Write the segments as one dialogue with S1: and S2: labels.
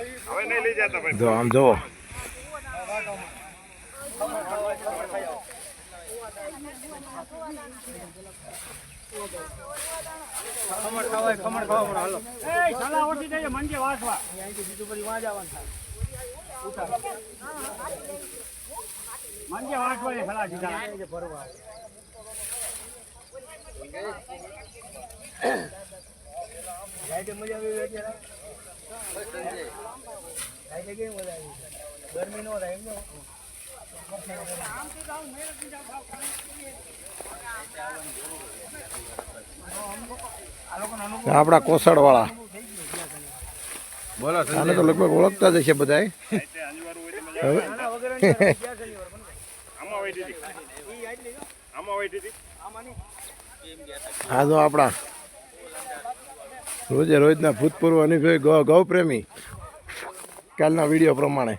S1: જો આમ જો ખમણ ખાવાય
S2: ખમણ ખાવા પણ હાલો.
S3: એ શાલા ઓછી જઈએ મંજે વાસવા. અહીંથી બીજું પછી વાં જવાનું થાય. મંજે વાસવા એ શાલા સીધા. ફરવા.
S2: મજા આવી ગરમી નો આપણા કોસળ વાળા આને તો લગભગ ઓળખતા જ છે બધા હવે? હા જો આપણા રોજે રોજના ભૂતપૂર્વ અનુભવી ગૌ ગૌ પ્રેમી કાલના વીડિયો પ્રમાણે.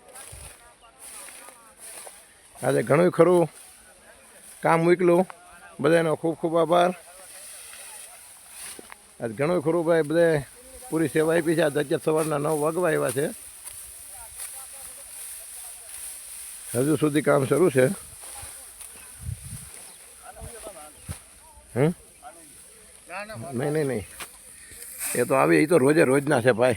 S2: આજે ઘણું ખરું. કામ મૂકલું બધાનો ખૂબ ખૂબ આભાર. આજે ઘણું ખરું ભાઈ, બધે પૂરી સેવા આપી છે. આ અત્યારે સવારના નવ વાગવા આવ્યા છે. હજુ સુધી કામ શરૂ છે. હમ? નહીં નહીં નહીં. એ તો આવી, એ તો રોજે રોજના છે ભાઈ.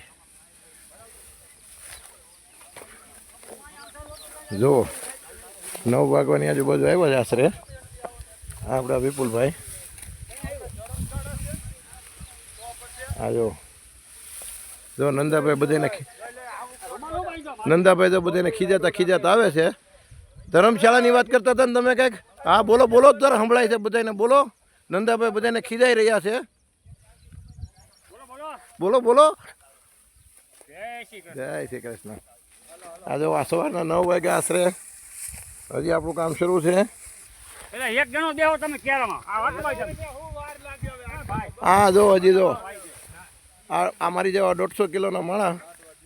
S2: જો, નવ વાગવાની આજુબાજુ આવ્યા છે આશરે. આપણા વિપુલભાઈ. આ જો. જો નંદાભાઈ બધાને નંદાભાઈ તો બધાને ખીજાતા ખીજાતા આવે છે. ધર્મશાળાની વાત કરતા હતા ને તમે કંઈક? હા, બોલો બોલો, જ દર સંભળાય છે બધાને બોલો. નંદાભાઈ બધાને ખીજાઈ રહ્યા છે. બોલો બોલો.
S3: જય શ્રી કૃષ્ણ.
S2: આજે જો સવારના નવ વાગે આશરે. હજી આપણું કામ શરૂ છે.
S3: એક જણો દેવો તમે
S2: હા જો હજી જો. આ મારી જેવા દોઢસો કિલોના માણા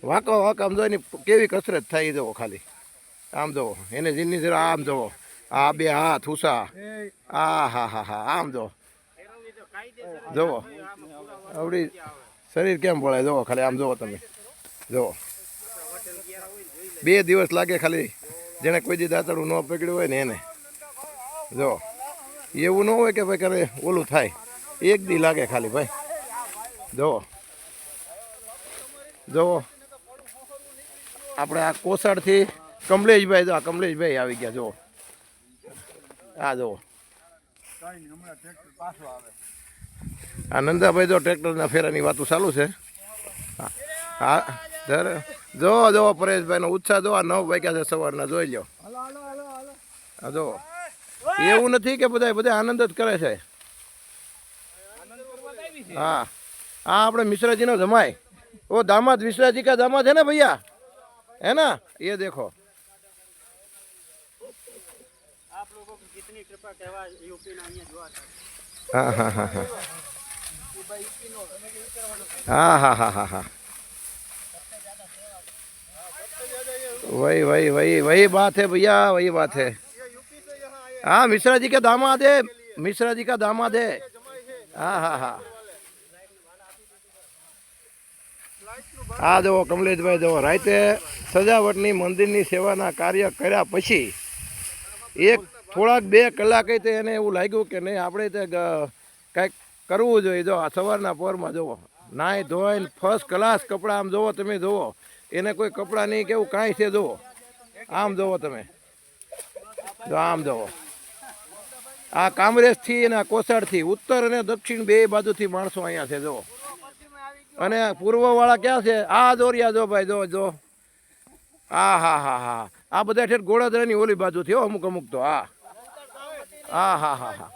S2: વાંકો વાંક આમ જોઈને કેવી કસરત થાય એ જોવો ખાલી. આમ જોવો. એને જીનની જરા આમ જુઓ આ બે હાથ થુસા આ હા હા હા આમ જો. જવો. આવડી શરીર કેમ પડે જુઓ, ખાલી આમ જુઓ તમે. જુઓ. બે દિવસ લાગે ખાલી જેને કોઈ દી દાંતડું ન પકડ્યું હોય ને એને. જો એવું ન હોય કે ભાઈ કરે, ઓલું થાય. એક દી લાગે ખાલી ભાઈ. જુઓ. જુઓ. આપણે આ કોસાડથી કમલેશભાઈ જો આ કમલેશભાઈ આવી ગયા, જુઓ. આ જુઓ. આ નંદાભાઈ જો ટ્રેક્ટરના ફેરાની વાતો ચાલુ છે. હા જો જો, પરેશભાઈનો ઉત્સાહ જો, આ નવ વાગ્યા છે સવારના, જોઈ લો હા જો, એવું નથી કે બધા બધા આનંદ જ કરે છે. હા હા આપણે મિશ્રાજીનો જમાય ઓ, દામાદ મિશ્રાજી કા દામાદ છે ને ભૈયા? है એ દેખો. देखो
S3: आप लोगों की कितनी कृपा कहवा यूपी ना અહીંયા જોવા હતા.
S2: हाँ हाँ हाँ हाँ हाँ हाँ हाँ हाँ हाँ वही वही वही वही बात है भैया वही बात है हाँ मिश्रा जी का दामाद है मिश्रा जी का दामाद है हाँ हाँ हाँ આ જુઓ કમલેશભાઈ જુઓ રાતે સજાવટની મંદિરની સેવાના કાર્ય કર્યા પછી એક થોડાક બે કલાકે તે એને એવું લાગ્યું કે નહીં, આપણે તે કાંઈક કરવું જોઈએ. જો આ સવારના પોરમાં જુઓ, નાહી ધોઈને ફર્સ્ટ ક્લાસ કપડાં આમ જુઓ તમે, જુઓ. એને કોઈ કપડાં નહીં કેવું કાંઈ છે, જુઓ. આમ જુઓ તમે. જો આમ જુઓ. આ કામરેજથી અને કોસાડથી, ઉત્તર અને દક્ષિણ બે બાજુથી માણસો અહીંયા છે, જુઓ. અને પૂર્વવાળા ક્યાં છે? આ દોરિયા જો ભાઈ, જો જો. હા હા હા હા. આ બધા ઠેઠ ગોળાદરાની ઓલી બાજુથી હો, અમુક અમુક તો, હા. હા હા હા હા.